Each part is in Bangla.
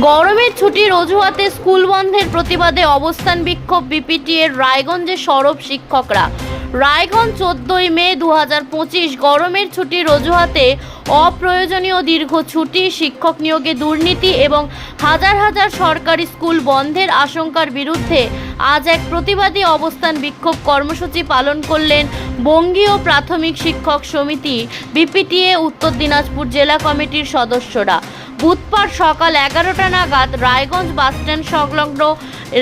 গরমের ছুটির অজুহাতে স্কুল বন্ধের প্রতিবাদে অবস্থান বিক্ষোভ বিপিটিএর রায়গঞ্জে সরব শিক্ষকরা। রায়গঞ্জ চোদ্দই মে দু হাজার পঁচিশ গরমের ছুটির অজুহাতে অপ্রয়োজনীয় দীর্ঘ ছুটি, শিক্ষক নিয়োগে দুর্নীতি এবং হাজার হাজার সরকারি স্কুল বন্ধের আশঙ্কার বিরুদ্ধে আজ এক প্রতিবাদী অবস্থান বিক্ষোভ কর্মসূচি পালন করলেন বঙ্গীয় প্রাথমিক শিক্ষক সমিতি, বিপিটিএ, উত্তর দিনাজপুর জেলা কমিটির সদস্যরা। বুধবার সকাল এগারোটা নাগাদ রায়গঞ্জ বাসস্ট্যান্ড সংলগ্ন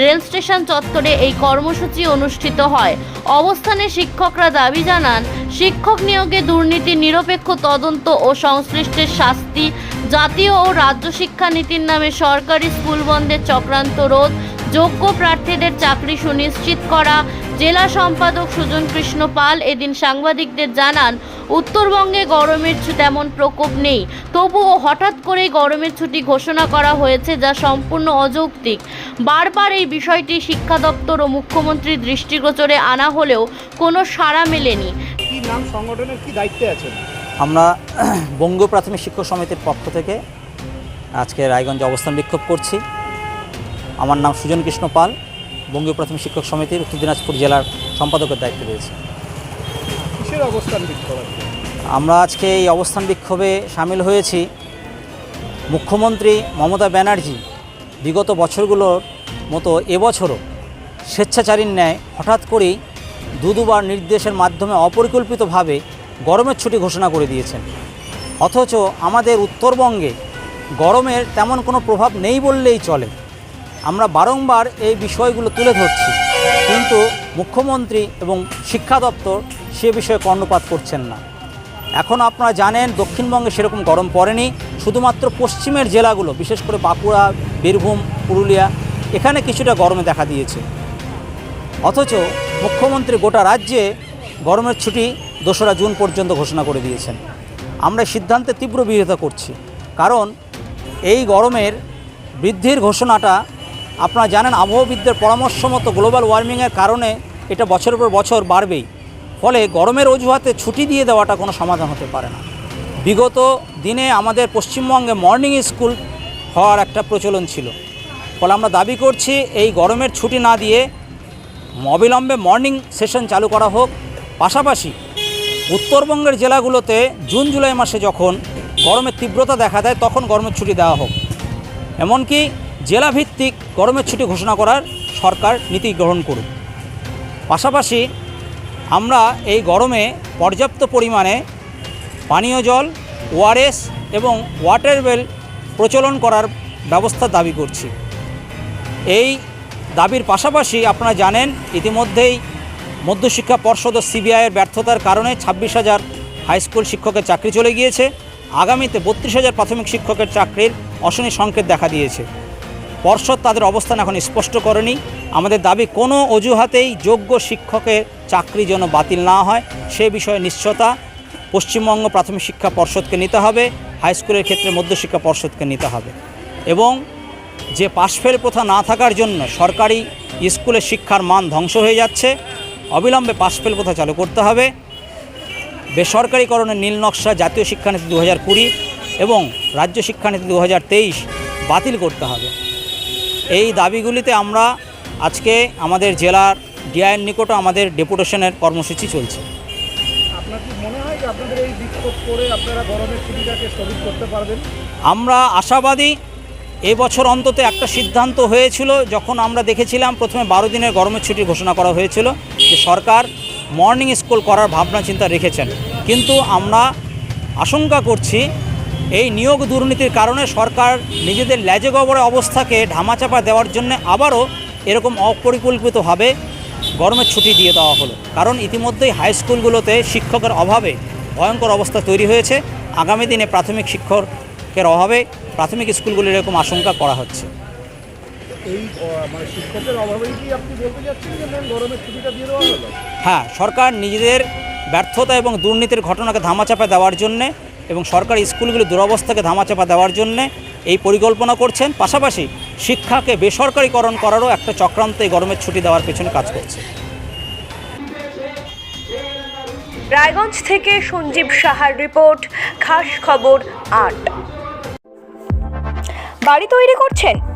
রেল স্টেশন চত্বরে এই কর্মসূচি অনুষ্ঠিত হয়। অবস্থানে শিক্ষকরা দাবি জানান শিক্ষক নিয়োগে দুর্নীতি, নিরপেক্ষ তদন্ত ও সংশ্লিষ্টের শাস্তি, জাতীয় ও রাজ্য শিক্ষা নীতির নামে সরকারি স্কুল বন্ধের চক্রান্ত রোধ যোগ্য প্রার্থীদের চাকরি সুনিশ্চিত করা। জেলা সম্পাদক সুজন কৃষ্ণ পাল এদিন সাংবাদিকদের জানান উত্তরবঙ্গে গরমের তেমন প্রকোপ নেই। তবুও হঠাৎ করেই গরমের ছুটি ঘোষণা করা হয়েছে যা সম্পূর্ণ অযৌক্তিক। বারবার এই বিষয়টি শিক্ষা দপ্তর ও মুখ্যমন্ত্রীর দৃষ্টিগোচরে আনা হলেও কোনো সাড়া মেলেনি। কি নাম? সংগঠনের কি দায়িত্বে আছেন? আমরা বঙ্গ প্রাথমিক শিক্ষক সমিতির পক্ষ থেকে আজকে রায়গঞ্জে অবস্থান বিক্ষোভ করছি। আমার নাম সুজন কৃষ্ণ পাল বঙ্গীয় প্রাথমিক শিক্ষক সমিতির উত্তর দিনাজপুর জেলার সম্পাদকের দায়িত্ব রয়েছে। অবস্থান আমরা আজকে এই অবস্থান বিক্ষোভে সামিল হয়েছি। মুখ্যমন্ত্রী মমতা ব্যানার্জি বিগত বছরগুলোর মতো এবছরও স্বেচ্ছাচারীর ন্যায় হঠাৎ করেই দু দুবার নির্দেশের মাধ্যমে অপরিকল্পিতভাবে গরমের ছুটি ঘোষণা করে দিয়েছেন। অথচ আমাদের উত্তরবঙ্গে গরমের তেমন কোনো প্রভাব নেই বললেই চলে। আমরা বারংবার এই বিষয়গুলো তুলে ধরছি। কিন্তু মুখ্যমন্ত্রী এবং শিক্ষা দপ্তর সে বিষয়ে কর্ণপাত করছেন না। এখন আপনারা জানেন, দক্ষিণবঙ্গে সেরকম গরম পড়েনি। শুধুমাত্র পশ্চিমের জেলাগুলো, বিশেষ করে বাঁকুড়া, বীরভূম, পুরুলিয়া, এখানে কিছুটা গরমে দেখা দিয়েছে। অথচ মুখ্যমন্ত্রী গোটা রাজ্যে গরমের ছুটি দোসরা জুন পর্যন্ত ঘোষণা করে দিয়েছেন। আমরা সিদ্ধান্তে তীব্র বিরোধিতা করছি। কারণ এই গরমের বৃদ্ধির ঘোষণাটা আপনারা জানেন আবহাওয়াবিদদের পরামর্শ মতো গ্লোবাল ওয়ার্মিংয়ের কারণে এটা বছরের পর বছর বাড়বেই। ফলে গরমের অজুহাতে ছুটি দিয়ে দেওয়াটা কোনো সমাধান হতে পারে না। বিগত দিনে আমাদের পশ্চিমবঙ্গে মর্নিং স্কুল হওয়ার একটা প্রচলন ছিল। ফলে আমরা দাবি করছি, এই গরমের ছুটি না দিয়ে অবিলম্বে মর্নিং সেশন চালু করা হোক। পাশাপাশি উত্তরবঙ্গের জেলাগুলোতে জুন, জুলাই মাসে যখন গরমের তীব্রতা দেখা দেয়, তখন গরমের ছুটি দেওয়া হোক। এমনকি জেলাভিত্তিক গরমের ছুটি ঘোষণা করার সরকার নীতি গ্রহণ করুক। পাশাপাশি আমরা এই গরমে পর্যাপ্ত পরিমাণে পানীয় জল ওআরএস এবং ওয়াটার ওয়েল প্রচলন করার ব্যবস্থা দাবি করছি। এই দাবির পাশাপাশি আপনারা জানেন, ইতিমধ্যেই মধ্যশিক্ষা পর্ষদ ও সিবিআইয়ের ব্যর্থতার কারণে ছাব্বিশ হাজার হাইস্কুল শিক্ষকের চাকরি চলে গিয়েছে। আগামীতে বত্রিশ হাজার প্রাথমিক শিক্ষকের চাকরির অশনি সংকেত দেখা দিয়েছে। পর্ষদ তাদের অবস্থান এখন স্পষ্ট করেনি। আমাদের দাবি, কোনো অজুহাতেই যোগ্য শিক্ষকের চাকরি যেন বাতিল না হয়, সে বিষয়ে নিশ্চয়তা। পশ্চিমবঙ্গ প্রাথমিক শিক্ষা পর্ষদকে নিতে হবে, হাই স্কুলের ক্ষেত্রে মধ্যশিক্ষা পর্ষদকে নিতে হবে। এবং যে পাশফেল প্রথা না থাকার জন্য সরকারি স্কুলের শিক্ষার মান ধ্বংস হয়ে যাচ্ছে, অবিলম্বে পাশফেল প্রথা চালু করতে হবে। বেসরকারীকরণের নীল নকশা জাতীয় শিক্ষানীতি দু হাজার কুড়ি এবং রাজ্য শিক্ষানীতি দু হাজার তেইশ বাতিল করতে হবে। এই দাবিগুলিতে আমরা আজকে আমাদের জেলার ডিআইয়ের নিকটও আমাদের ডেপুটেশনের কর্মসূচি চলছে। মনে হয় আমরা আশাবাদী এবছর অন্তত একটা সিদ্ধান্ত হয়েছিল যখন আমরা দেখেছিলাম প্রথমে বারো দিনের গরমের ছুটি ঘোষণা করা হয়েছিল যে সরকার মর্নিং স্কুল করার ভাবনা চিন্তা রেখেছেন। কিন্তু আমরা আশঙ্কা করছি এই নিয়োগ দুর্নীতির কারণে সরকার নিজেদের ল্যাজে গবরে অবস্থাকে ধামাচাপা দেওয়ার জন্য আবারও এরকম অপরিকল্পিতভাবে গরমের ছুটি দিয়ে দেওয়া হলো। কারণ ইতিমধ্যেই হাই স্কুলগুলোতে শিক্ষকের অভাবে ভয়ঙ্কর অবস্থা তৈরি হয়েছে। আগামী দিনে প্রাথমিক শিক্ষকের অভাবে প্রাথমিক স্কুলগুলির এরকম আশঙ্কা করা হচ্ছে। মানে হ্যাঁ সরকার নিজেদের ব্যর্থতা এবং দুর্নীতির ঘটনাকে ধামাচাপা দেওয়ার জন্যে এবং সরকারি স্কুলগুলি দুরবস্থাকে ধামাচাপা দেওয়ার জন্যে এই পরিকল্পনা করছেন। পাশাপাশি শিক্ষাকে বেসরকারিকরণ করারও একটা চক্রান্ত এই গরমের ছুটি দেওয়ার পেছনে কাজ করছে। রায়গঞ্জ থেকে সঞ্জীব সাহার রিপোর্ট, খাস খবর আট। বাড়ি তৈরি করছেন?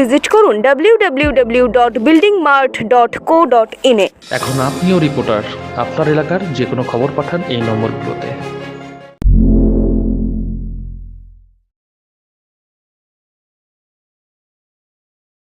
ভিজিট করুন www.buildingmart.co.in এখন আপনিও রিপোর্টার আপনার এলাকার যে কোনো খবর পাঠান এই নম্বরগুলোতে।